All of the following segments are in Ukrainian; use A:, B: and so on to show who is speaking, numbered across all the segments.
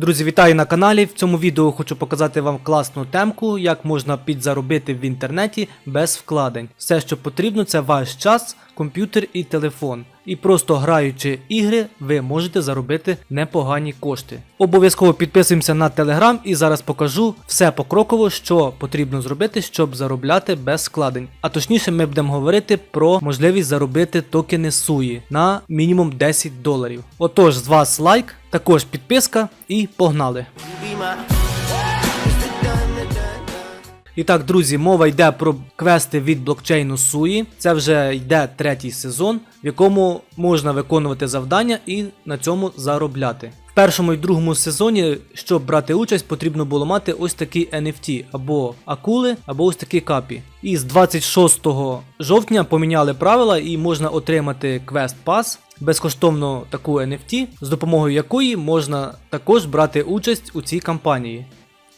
A: Друзі, вітаю на каналі. В цьому відео хочу показати вам класну темку, як можна підзаробити в інтернеті без вкладень. Все, що потрібно, це ваш час, комп'ютер і телефон. І просто граючи ігри, ви можете заробити непогані кошти. Обов'язково підписуємося на телеграм і зараз покажу все покроково, що потрібно зробити, щоб заробляти без вкладень. А точніше, ми будемо говорити про можливість заробити токени суї на мінімум 10 доларів. Отож, з вас лайк, також підписка і погнали. І так, друзі, мова йде про квести від блокчейну Суї. Це вже йде третій сезон, в якому можна виконувати завдання і на цьому заробляти. Першому і другому сезоні, щоб брати участь, потрібно було мати ось такі NFT, або акули, або ось такі капі. І з 26 жовтня поміняли правила і можна отримати квест пас. Безкоштовно таку NFT, з допомогою якої можна також брати участь у цій кампанії.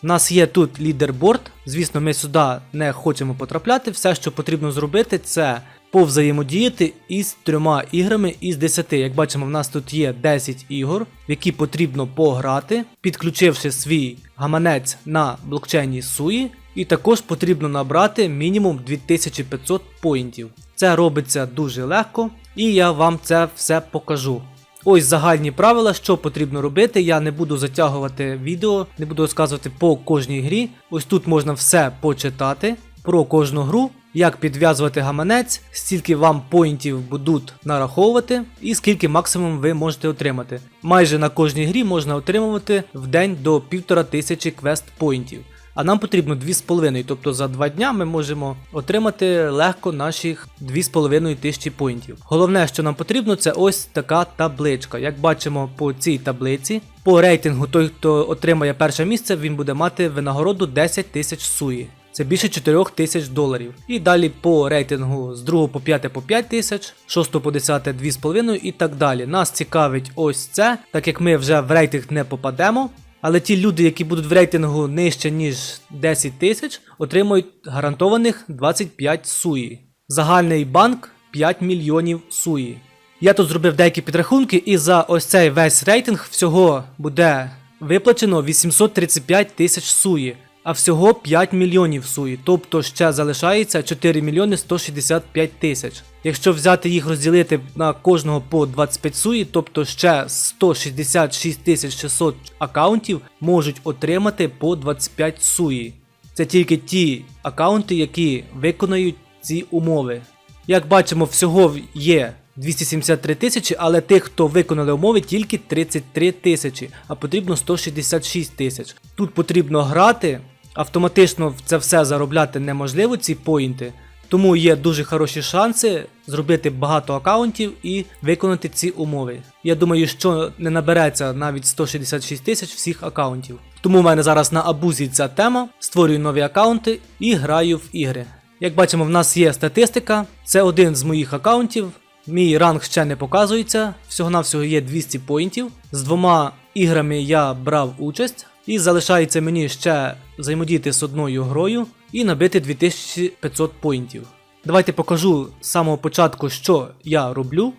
A: У нас є тут лідерборд. Звісно, ми сюди не хочемо потрапляти. Все, що потрібно зробити, це повзаємодіяти із трьома іграми із 10. Як бачимо, в нас тут є 10 ігор, в які потрібно пограти, підключивши свій гаманець на блокчейні Суї. І також потрібно набрати мінімум 2500 поінтів. Це робиться дуже легко, і я вам це все покажу. Ось загальні правила, що потрібно робити. Я не буду затягувати відео, не буду розказувати по кожній грі. Ось тут можна все почитати про кожну гру, як підв'язувати гаманець, скільки вам поінтів будуть нараховувати, і скільки максимум ви можете отримати. Майже на кожній грі можна отримувати в день до 1500 квест поінтів. А нам потрібно 2,5, тобто за 2 дня ми можемо отримати легко наших 2,5 тисячі поінтів. Головне, що нам потрібно, це ось така табличка. Як бачимо по цій таблиці, по рейтингу той, хто отримає перше місце, він буде мати винагороду 10 тисяч суї. Це більше 4 тисяч доларів. І далі по рейтингу з 2 по 5 по 5 тисяч, 6 по 10 2,5 і так далі. Нас цікавить ось це, так як ми вже в рейтинг не попадемо. Але ті люди, які будуть в рейтингу нижче, ніж 10 тисяч, отримують гарантованих 25 суї. Загальний банк 5 мільйонів суї. Я тут зробив деякі підрахунки, і за ось цей весь рейтинг всього буде виплачено 835 тисяч суї, а всього 5 мільйонів суї, тобто ще залишається 4 мільйони 165 тисяч. Якщо взяти їх розділити на кожного по 25 суї, тобто ще 166 тисяч 600 аккаунтів можуть отримати по 25 суї. Це тільки ті аккаунти, які виконають ці умови. Як бачимо, всього є 273 тисячі, але тих, хто виконали умови, тільки 33 тисячі, а потрібно 166 тисяч. Тут потрібно грати, автоматично це все заробляти неможливо, ці поінти. Тому є дуже хороші шанси зробити багато аккаунтів і виконати ці умови. Я думаю, що не набереться навіть 166 тисяч всіх аккаунтів. Тому в мене зараз на абузі ця тема. Створюю нові аккаунти і граю в ігри. Як бачимо, в нас є статистика. Це один з моїх аккаунтів. Мій ранг ще не показується. Всього-навсього є 200 поінтів. З двома іграми я брав участь. І залишається мені ще взаємодіяти з одною грою і набити 2500 поінтів. Давайте покажу з самого початку, що я роблю.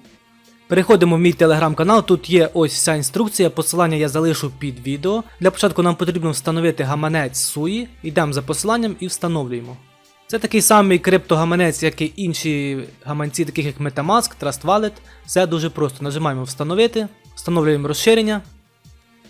A: Переходимо в мій телеграм-канал, тут є ось вся інструкція, посилання я залишу під відео. Для початку нам потрібно встановити гаманець Суї, йдемо за посиланням і встановлюємо. Це такий самий криптогаманець, як і інші гаманці, таких як Metamask, Trust Wallet. Все дуже просто. Нажимаємо встановити, встановлюємо розширення.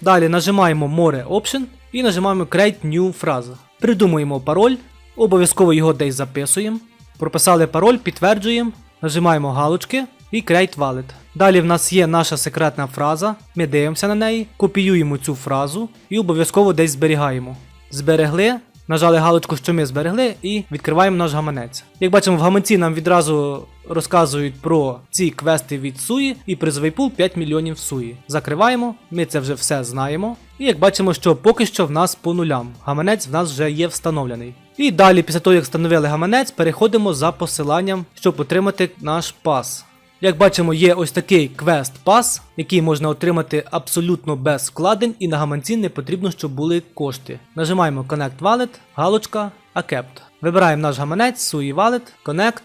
A: Далі нажимаємо More Option і нажимаємо Create New Phrase. Придумуємо пароль, обов'язково його десь записуємо. Прописали пароль, підтверджуємо, нажимаємо галочки і Create Wallet. Далі в нас є наша секретна фраза, ми дивимося на неї, копіюємо цю фразу і обов'язково десь зберігаємо. Зберегли, нажали галочку, що ми зберегли, і відкриваємо наш гаманець. Як бачимо, в гаманці нам відразу розказують про ці квести від Суї і призовий пул 5 мільйонів Суї. Закриваємо, ми це вже все знаємо. І як бачимо, що поки що в нас по нулям. Гаманець в нас вже є встановлений. І далі, після того, як встановили гаманець, переходимо за посиланням, щоб отримати наш пас. Як бачимо, є ось такий квест пас, який можна отримати абсолютно без вкладень, і на гаманці не потрібно, щоб були кошти. Нажимаємо Connect Wallet, галочка Accept. Вибираємо наш гаманець, Sui Wallet, Connect.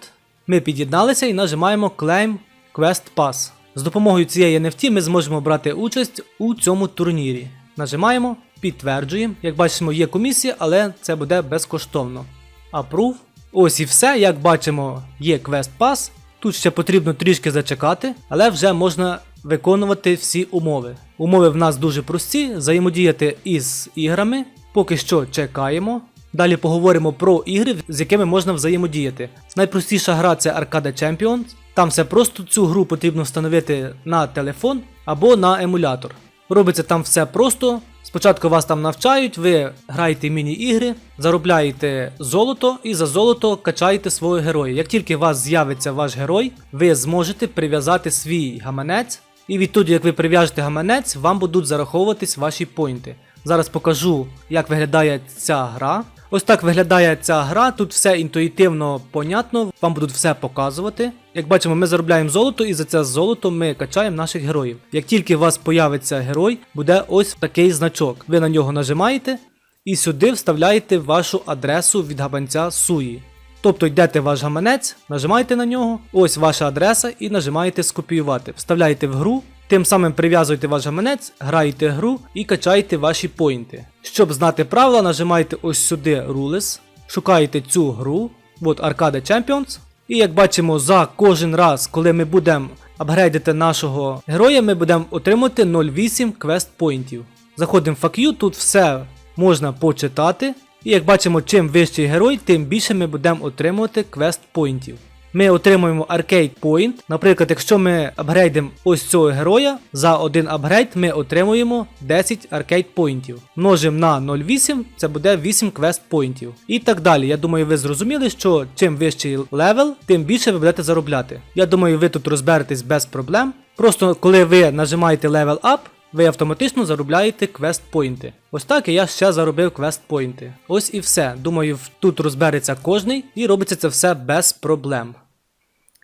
A: Ми під'єдналися і нажимаємо Claim Quest Pass. З допомогою цієї NFT ми зможемо брати участь у цьому турнірі. Нажимаємо, підтверджуємо. Як бачимо, є комісія, але це буде безкоштовно. Approve. Ось і все. Як бачимо, є квест пас. Тут ще потрібно трішки зачекати, але вже можна виконувати всі умови. Умови в нас дуже прості: взаємодіяти із іграми. Поки що чекаємо. Далі поговоримо про ігри, з якими можна взаємодіяти. Найпростіша гра це Arcade Champions. Там все просто цю гру потрібно встановити на телефон або на емулятор. Робиться там все просто. Спочатку вас там навчають, ви граєте міні-ігри, заробляєте золото і за золото качаєте свого героя. Як тільки у вас з'явиться ваш герой, ви зможете прив'язати свій гаманець, і відтоді, як ви прив'яжете гаманець, вам будуть зараховуватись ваші поінти. Зараз покажу, як виглядає ця гра. Ось так виглядає ця гра. Тут все інтуїтивно понятно, вам будуть все показувати. Як бачимо, ми заробляємо золото, і за це золото ми качаємо наших героїв. Як тільки у вас появиться герой, буде ось такий значок. Ви на нього нажимаєте і сюди вставляєте вашу адресу від гаманця Суї. Тобто йдете ваш гаманець, нажимаєте на нього, ось ваша адреса, і нажимаєте скопіювати. Вставляєте в гру, тим самим прив'язуєте ваш гаманець, граєте гру і качаєте ваші поінти. Щоб знати правила, нажимаєте ось сюди Rules, шукаєте цю гру, от Arcade Champions. І як бачимо, за кожен раз, коли ми будемо апгрейдити нашого героя, ми будемо отримати 0,8 квест поінтів. Заходимо в FAQ, тут все можна почитати. І як бачимо, чим вищий герой, тим більше ми будемо отримувати квест поінтів. Ми отримуємо Arcade Point. Наприклад, якщо ми апгрейдимо ось цього героя, за один апгрейд ми отримуємо 10 Arcade поінтів. Множимо на 0,8, це буде 8 квест поінтів. І так далі. Я думаю, ви зрозуміли, що чим вищий левел, тим більше ви будете заробляти. Я думаю, ви тут розберетесь без проблем. Просто коли ви нажимаєте Level Up, ви автоматично заробляєте квест поінти. Ось так і я ще заробив квест поінти. Ось і все. Думаю, тут розбереться кожний і робиться це все без проблем.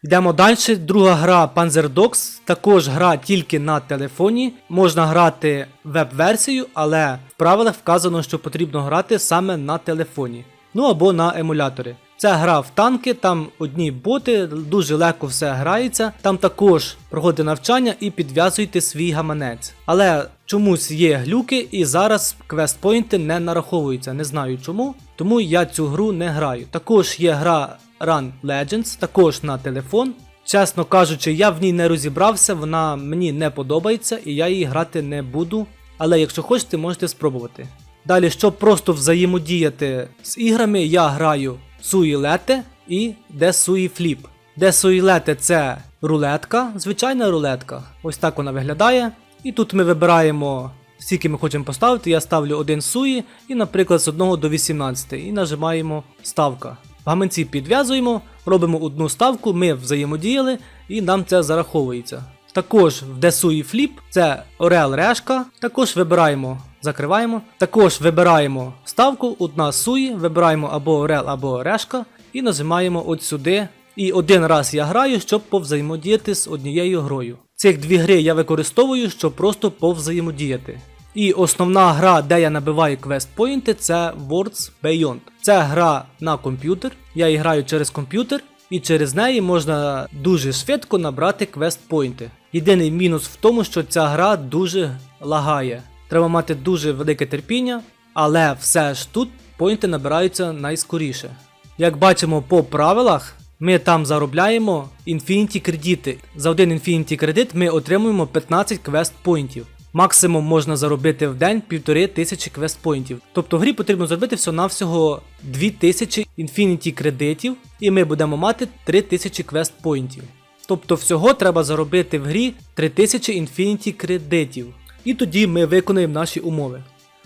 A: Йдемо далі. Друга гра Panzer Dogs. Також гра тільки на телефоні. Можна грати веб-версію, але в правилах вказано, що потрібно грати саме на телефоні. Ну або на емуляторі. Це гра в танки, там одні боти, дуже легко все грається. Там також проходите навчання і підв'язуєте свій гаманець. Але чомусь є глюки, і зараз квестпойнти не нараховуються. Не знаю чому, тому я цю гру не граю. Також є гра Run Legends, також на телефон. Чесно кажучи, я в ній не розібрався, вона мені не подобається і я її грати не буду. Але якщо хочете, можете спробувати. Далі, щоб просто взаємодіяти з іграми, я граю Суїлете і Десуї Фліп. Десуїлете це рулетка, звичайна рулетка. Ось так вона виглядає. І тут ми вибираємо, скільки ми хочемо поставити. Я ставлю один суї і, наприклад, з 1 до 18 і нажимаємо ставка. Гаманці підв'язуємо, робимо одну ставку, ми взаємодіяли і нам це зараховується. Також в Десуї Фліп це Орел Решка. Також вибираємо, закриваємо. Також вибираємо ставку, одна суї, вибираємо або Орел, або Решка і нажимаємо от сюди. І один раз я граю, щоб повзаємодіяти з однією грою. Цих дві гри я використовую, щоб просто повзаємодіяти. І основна гра, де я набиваю квест-поінти, це Words Beyond. Це гра на комп'ютер. Я її граю через комп'ютер, і через неї можна дуже швидко набрати квест-поінти. Єдиний мінус в тому, що ця гра дуже лагає. Треба мати дуже велике терпіння, але все ж тут поінти набираються найскоріше. Як бачимо по правилах, ми там заробляємо Infinity кредити. За один Infinity кредит ми отримуємо 15 квест поінтів. Максимум можна заробити в день 1500 квест поінтів. Тобто в грі потрібно зробити всього-навсього 2000 Infinity кредитів, і ми будемо мати 3000 квест поінтів. Тобто всього треба заробити в грі 3000 Infinity кредитів. І тоді ми виконуємо наші умови.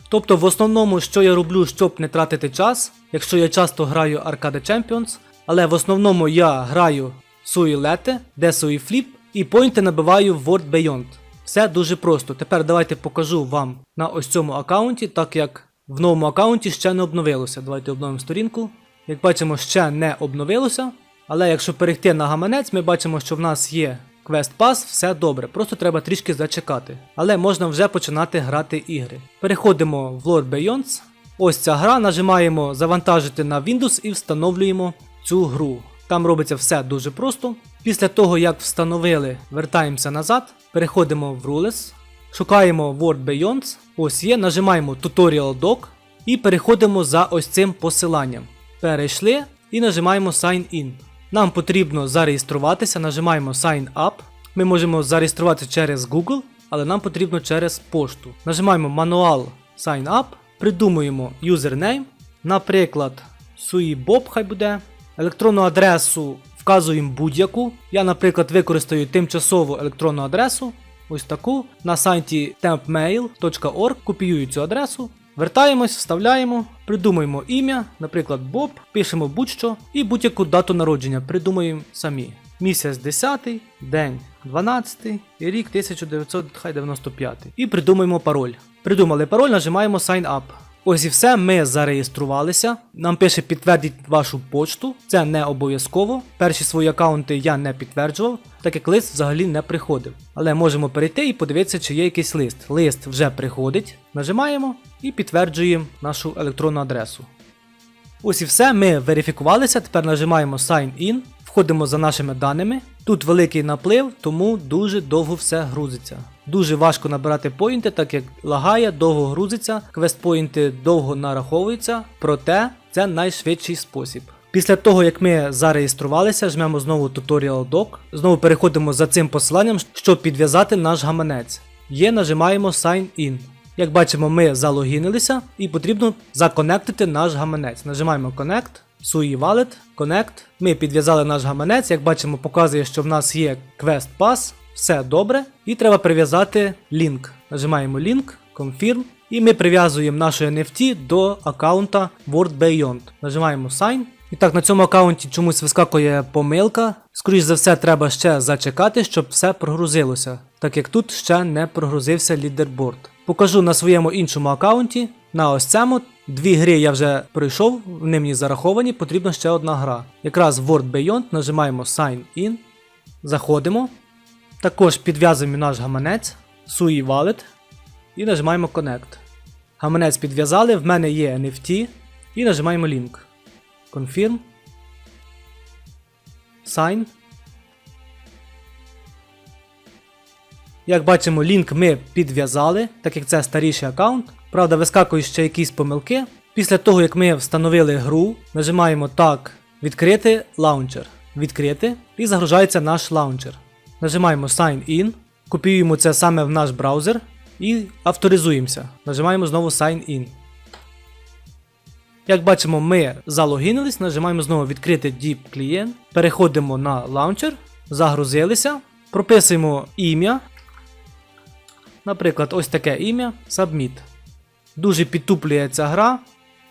A: Тобто, в основному, що я роблю, щоб не тратити час, якщо я часто граю Arcade Champions, але в основному я граю Суїлете, де Фліп і поінти набиваю в World Beyond. Все дуже просто. Тепер давайте покажу вам на ось цьому аккаунті, так як в новому аккаунті ще не обновилося. Давайте обновимо сторінку. Як бачимо, ще не обновилося. Але якщо перейти на гаманець, ми бачимо, що в нас є квест пас, все добре, просто треба трішки зачекати. Але можна вже починати грати ігри. Переходимо в Lord Beyonds. Ось ця гра, нажимаємо завантажити на Windows і встановлюємо цю гру. Там робиться все дуже просто. Після того, як встановили, вертаємося назад, переходимо в Rules, Шукаємо Word Beyond, ось є, нажимаємо Tutorial Doc і переходимо за ось цим посиланням. Перейшли і нажимаємо Sign In. Нам потрібно зареєструватися, нажимаємо Sign Up. Ми можемо зареєструватися через Google, але нам потрібно через пошту. Нажимаємо Мануал Sign Up, придумуємо юзернейм, наприклад, SuiBob хай буде. Електронну адресу вказуємо будь-яку. Я, наприклад, використаю тимчасову електронну адресу, ось таку, на сайті tempmail.org, копіюю цю адресу, вертаємось, вставляємо, придумуємо ім'я, наприклад, Боб, пишемо будь-що і будь-яку дату народження придумуємо самі. Місяць 10, день 12 і рік 1995. І придумаємо пароль. Придумали пароль, нажимаємо Sign Up. Ось і все, ми зареєструвалися. Нам пише підтвердіть вашу почту. Це не обов'язково. Перші свої аккаунти я не підтверджував, так як лист взагалі не приходив. Але можемо перейти і подивитися, чи є якийсь лист. Лист вже приходить. Нажимаємо і підтверджуємо нашу електронну адресу. Ось і все, ми верифікувалися. Тепер нажимаємо Sign In, входимо за нашими даними. Тут великий наплив, тому дуже довго все грузиться. Дуже важко набирати поінти, так як лагає, довго грузиться, квест-поінти довго нараховуються, проте це найшвидший спосіб. Після того, як ми зареєструвалися, жмемо знову Tutorial Doc, знову переходимо за цим посиланням, щоб підв'язати наш гаманець. Є, нажимаємо Sign In. Як бачимо, ми залогінилися і потрібно законектити наш гаманець. Нажимаємо Connect, SUI Wallet, Connect. Ми підв'язали наш гаманець. Як бачимо, показує, що в нас є Quest Pass. Все добре. І треба прив'язати лінк. Нажимаємо Link, Confirm. І ми прив'язуємо нашу NFT до аккаунта Word Beyond. Нажимаємо Sign. І так, на цьому аккаунті чомусь вискакує помилка. Скоріше за все, треба ще зачекати, щоб все прогрузилося, так як тут ще не прогрузився лідерборд. Покажу на своєму іншому аккаунті. На ось цьому дві гри я вже пройшов, вони мені зараховані, потрібна ще одна гра. Якраз Word Beyond, нажимаємо Sign In, заходимо. Також підв'язуємо наш гаманець, SUI Wallet і нажимаємо Connect. Гаманець підв'язали, в мене є NFT і нажимаємо Link. Confirm. Sign. Як бачимо, лінк ми підв'язали, так як це старіший аккаунт. Правда, вискакують ще якісь помилки. Після того, як ми встановили гру, нажимаємо так, відкрити лаунчер. Відкрити і загружається наш лаунчер. Нажимаємо Sign In, копіюємо це саме в наш браузер і авторизуємося. Нажимаємо знову Sign In. Як бачимо, ми залогінились, нажимаємо знову відкрити Deep Client, переходимо на лаунчер, загрузилися, прописуємо ім'я. Наприклад, ось таке ім'я Submit. Дуже підтуплює ця гра.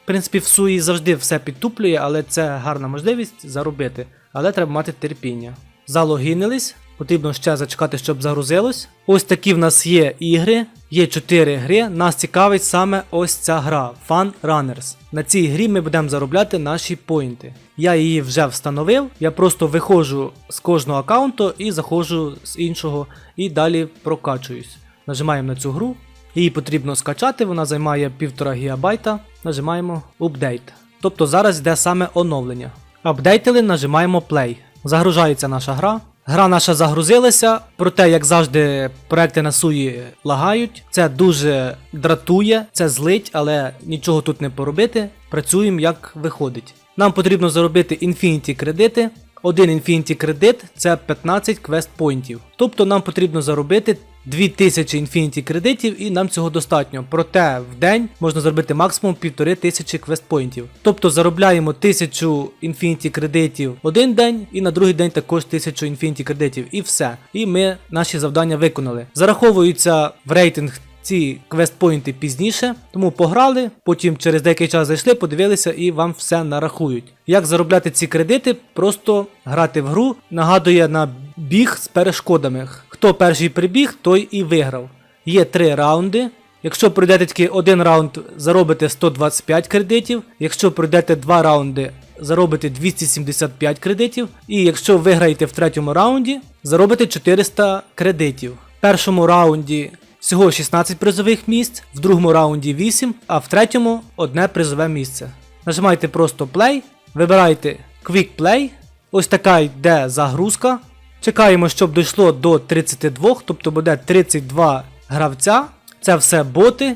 A: В принципі, в суї завжди все підтуплює, але це гарна можливість заробити. Але треба мати терпіння. Залогінились, потрібно ще зачекати, щоб загрузилось. Ось такі в нас є ігри, є 4 гри. Нас цікавить саме ось ця гра Fun Runners. На цій грі ми будемо заробляти наші поінти. Я її вже встановив, я просто виходжу з кожного аккаунту і заходжу з іншого і далі прокачуюсь. Нажимаємо на цю гру. Її потрібно скачати, вона займає 1,5 ГБ. Нажимаємо Update. Тобто зараз йде саме оновлення. Апдейтили, нажимаємо Play. Загружається наша гра. Гра наша загрузилася, проте, як завжди, проекти на суї лагають. Це дуже дратує, це злить, але нічого тут не поробити. Працюємо як виходить. Нам потрібно заробити Infinity кредити. Один Infinity кредит це 15 квест поінтів. Тобто нам потрібно заробити 2000 Infinity кредитів і нам цього достатньо. Проте в день можна заробити максимум 1500 квест поінтів. Тобто заробляємо 1000 Infinity кредитів один день і на другий день також 1000 Infinity кредитів і все. І ми наші завдання виконали. Зараховуються в рейтинг ці квест-поінти пізніше, тому пограли, потім через деякий час зайшли, подивилися і вам все нарахують. Як заробляти ці кредити? Просто грати в гру нагадує на біг з перешкодами. Хто перший прибіг, той і виграв. Є три раунди. Якщо пройдете тільки один раунд, заробите 125 кредитів. Якщо пройдете два раунди, заробите 275 кредитів. І якщо виграєте в третьому раунді, заробите 400 кредитів. В першому раунді всього 16 призових місць, в другому раунді 8, а в третьому одне призове місце. Нажимайте просто Play, вибирайте Quick Play. Ось така йде загрузка. Чекаємо, щоб дійшло до 32, тобто буде 32 гравця. Це все боти.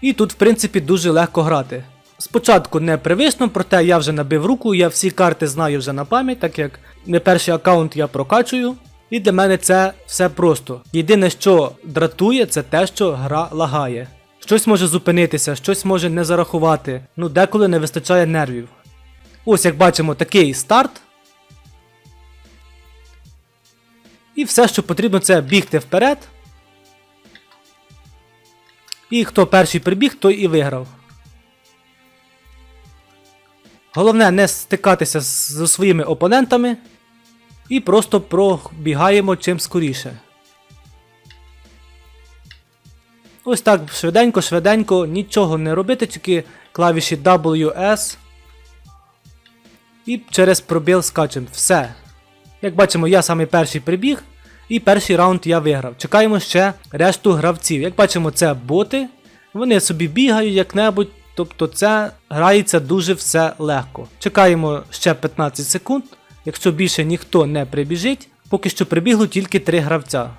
A: І тут, в принципі, дуже легко грати. Спочатку не привично, проте я вже набив руку, я всі карти знаю вже на пам'ять, так як не перший аккаунт я прокачую. І для мене це все просто. Єдине, що дратує, це те, що гра лагає. Щось може зупинитися, щось може не зарахувати, ну деколи не вистачає нервів. Ось як бачимо, такий старт. І все, що потрібно, це бігти вперед. І хто перший прибіг, той і виграв. Головне не стикатися зі своїми опонентами. І просто пробігаємо чим скоріше. Ось так швиденько, швиденько, нічого не робити, тільки клавіші WS. І через пробіл скачемо. Все. Як бачимо, я самий перший прибіг. І перший раунд я виграв. Чекаємо ще решту гравців. Як бачимо, це боти. Вони собі бігають як-небудь. Тобто це грається дуже все легко. Чекаємо ще 15 секунд. Якщо більше ніхто не прибіжить, поки що прибігло тільки 3 гравця.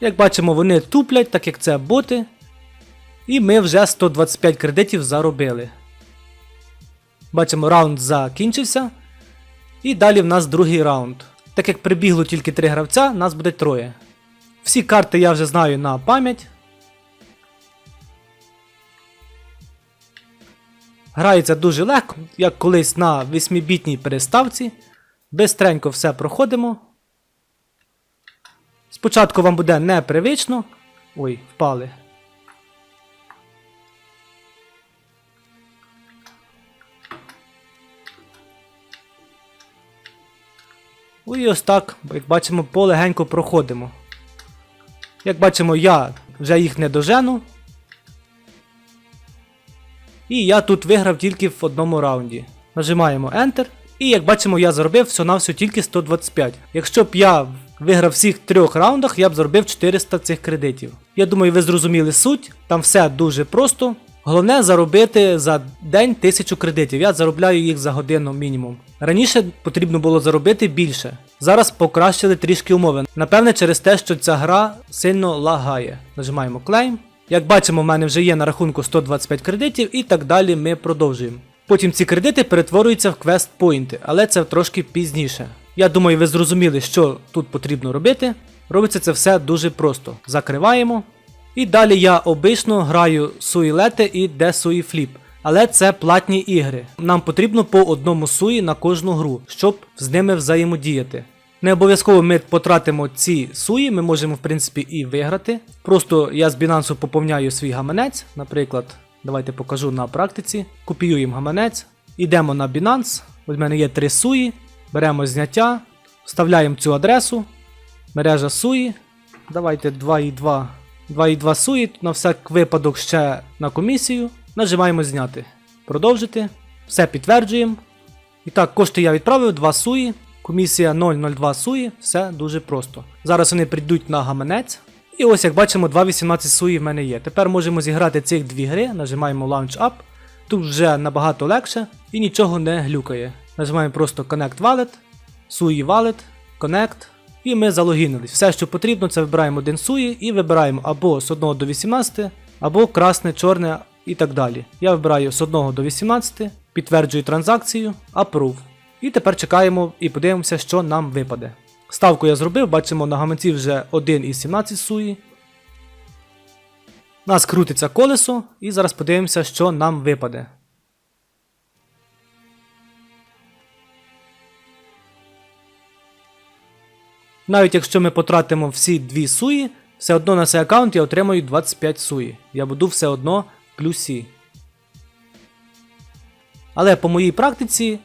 A: Як бачимо, вони туплять, так як це боти. І ми вже 125 кредитів заробили. Бачимо, раунд закінчився. І далі в нас другий раунд. Так як прибігло тільки 3 гравця, нас буде троє. Всі карти я вже знаю на пам'ять. Грається дуже легко, як колись на 8-бітній переставці. Бистренько все проходимо. Спочатку вам буде непривично. Ой, впали. І ось так, як бачимо, полегенько проходимо. Як бачимо, я вже їх не дожену. І я тут виграв тільки в одному раунді. Нажимаємо Enter. І як бачимо, я заробив все на все тільки 125. Якщо б я виграв всіх трьох раундах, я б заробив 400 цих кредитів. Я думаю, ви зрозуміли суть. Там все дуже просто. Головне заробити за день 1000 кредитів. Я заробляю їх за годину мінімум. Раніше потрібно було заробити більше. Зараз покращили трішки умови. Напевне, через те, що ця гра сильно лагає. Нажимаємо Claim. Як бачимо, в мене вже є на рахунку 125 кредитів і так далі ми продовжуємо. Потім ці кредити перетворюються в квест поінти, але це трошки пізніше. Я думаю, ви зрозуміли, що тут потрібно робити. Робиться це все дуже просто. Закриваємо. І далі я обично граю суїлети і де суїфліп. Але це платні ігри. Нам потрібно по одному суї на кожну гру, щоб з ними взаємодіяти. Не обов'язково ми потратимо ці суї, ми можемо в принципі і виграти. Просто я з Binance поповняю свій гаманець, наприклад, давайте покажу на практиці. Копіюємо гаманець, йдемо на Binance, ось в мене є три суї, беремо зняття, вставляємо цю адресу, мережа суї. Давайте 2,2 2,2 суї, на всяк випадок ще на комісію. Нажимаємо зняти. Продовжити. Все підтверджуємо. І так, кошти я відправив, 2 суї. Комісія 002 суї, все дуже просто. Зараз вони прийдуть на гаманець. І ось як бачимо, 2.18 суї в мене є. Тепер можемо зіграти цих дві гри, нажимаємо Launch Up. Тут вже набагато легше і нічого не глюкає. Нажимаємо просто Connect Wallet, Sui Wallet, Connect. І ми залогінились. Все, що потрібно, це вибираємо один суї і вибираємо або з 1 до 18, або красне, чорне і так далі. Я вибираю з 1 до 18, підтверджую транзакцію, Approve. І тепер чекаємо і подивимося, що нам випаде. Ставку я зробив, бачимо на гаманці вже 1 із 17 суї. У нас крутиться колесо, і зараз подивимося, що нам випаде. Навіть якщо ми потратимо всі дві суї, все одно на цей аккаунт я отримаю 25 суї. Я буду все одно в плюсі. Але по моїй практиці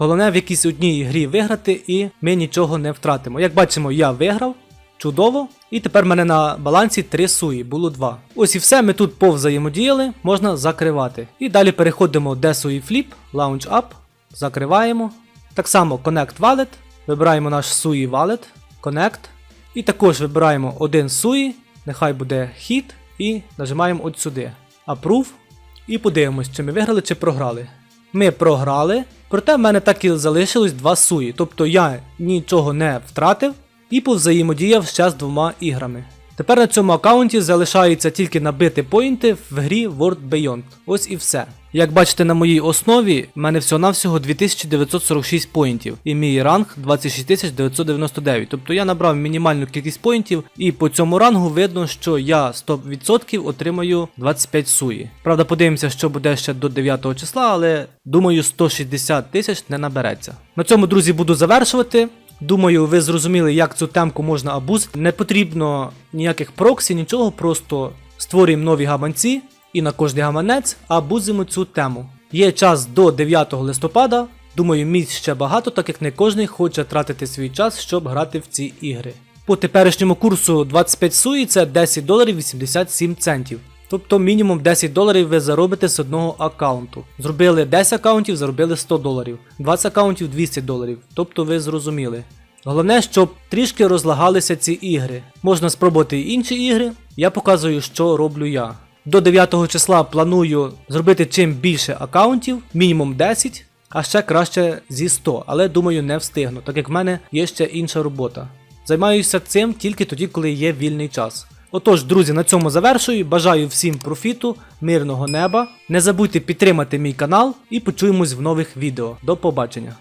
A: Головне в якійсь одній грі виграти, і ми нічого не втратимо. Як бачимо, я виграв. Чудово. І тепер в мене на балансі 3 суї, було 2. Ось і все, ми тут повзаємодіяли, можна закривати. І далі переходимо де суї Flip, Launch Up, закриваємо. Так само Connect Wallet, вибираємо наш суї Wallet, Connect. І також вибираємо один суї, нехай буде хід, і нажимаємо от сюди. Approve. І подивимось, чи ми виграли, чи програли. Ми програли, проте в мене так і залишилось два суї. Тобто я нічого не втратив і повзаємодіяв ще з двома іграми. Тепер на цьому аккаунті залишається тільки набити поінти в грі World Beyond. Ось і все. Як бачите на моїй основі, в мене всього-навсього 2946 поінтів, і мій ранг 26999. Тобто я набрав мінімальну кількість поінтів, і по цьому рангу видно, що я 100% отримаю 25 суї. Правда, подивимося, що буде ще до 9 числа, але думаю, 160 тисяч не набереться. На цьому, друзі, буду завершувати. Думаю, ви зрозуміли, як цю темку можна абузити. Не потрібно ніяких проксі, нічого, просто створюємо нові гаманці і на кожний гаманець абузимо цю тему. Є час до 9 листопада. Думаю, місць ще багато, так як не кожен хоче тратити свій час, щоб грати в ці ігри. По теперішньому курсу 25 суї це 10 доларів 87 центів. Тобто мінімум 10 доларів ви заробите з одного аккаунту. Зробили 10 аккаунтів, заробили 100 доларів, 20 аккаунтів 200 доларів. Тобто ви зрозуміли. Головне, щоб трішки розлагалися ці ігри. Можна спробувати і інші ігри. Я показую, що роблю я. До 9 числа планую зробити чим більше аккаунтів, мінімум 10, а ще краще зі 100, але думаю не встигну, так як в мене є ще інша робота. Займаюся цим тільки тоді, коли є вільний час. Отож, друзі, на цьому завершую. Бажаю всім профіту, мирного неба. Не забудьте підтримати мій канал і почуємось в нових відео. До побачення!